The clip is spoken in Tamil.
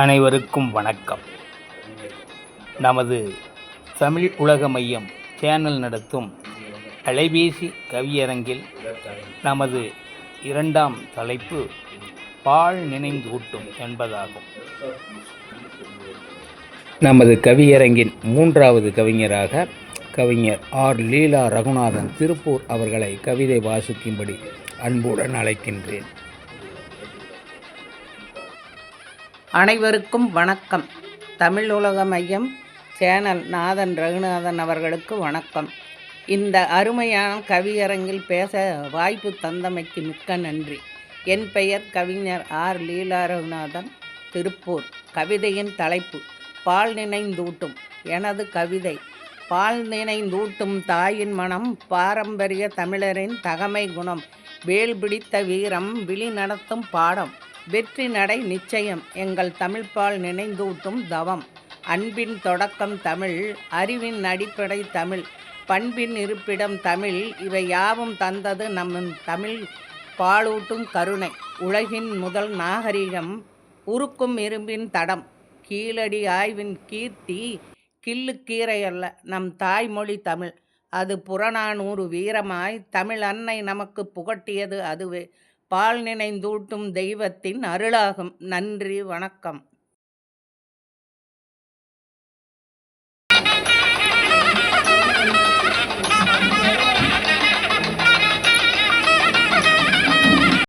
அனைவருக்கும் வணக்கம். நமது தமிழ் உலக மையம் சேனல் நடத்தும் அலைபேசி கவியரங்கில் நமது இரண்டாம் தலைப்பு பால் நினைந்தூட்டும் என்பதாகும். நமது கவியரங்கின் மூன்றாவது கவிஞராக கவிஞர் ஆர். லீலா ரகுநாதன் திருப்பூர் அவர்களை கவிதை வாசிக்கும்படி அன்புடன் அழைக்கின்றேன். அனைவருக்கும் வணக்கம். தமிழ் உலக மையம் சேனல் நாதன் ரகுநாதன் அவர்களுக்கு வணக்கம். இந்த அருமையான கவியரங்கில் பேச வாய்ப்பு தந்தமைக்கு மிக்க நன்றி. என் பெயர் கவிஞர் ஆர். லீலா ரகுநாதன் திருப்பூர். கவிதையின் தலைப்பு பால் நினைந்தூட்டும். எனது கவிதை பால் நினைந்தூட்டும் தாயின் மனம் பாரம்பரிய தமிழரின் தகமை குணம். வேல் பிடித்த வீரம் விழி நடத்தும் பாடம். வெற்றி நடை நிச்சயம். எங்கள் தமிழ்பால் நினைந்தூட்டும் தவம். அன்பின் தொடக்கம் தமிழ் அறிவின் அடிப்படை தமிழ். பண்பின் இருப்பிடம் தமிழ் இவை யாவும் தந்தது நம் தமிழ் பாலூட்டும் கருணை. உலகின் முதல் நாகரிகம் உருக்கும் இரும்பின் தடம். கீழடி ஆய்வின் கீர்த்தி கிள்ளுக்கீரை அல்ல நம் தாய்மொழி தமிழ். அது புறநானூறு வீரமாய் தமிழ் அன்னை நமக்கு புகட்டியது அதுவே. பால் நினைந்தூட்டும் தெய்வத்தின் அருளாகும். நன்றி வணக்கம்.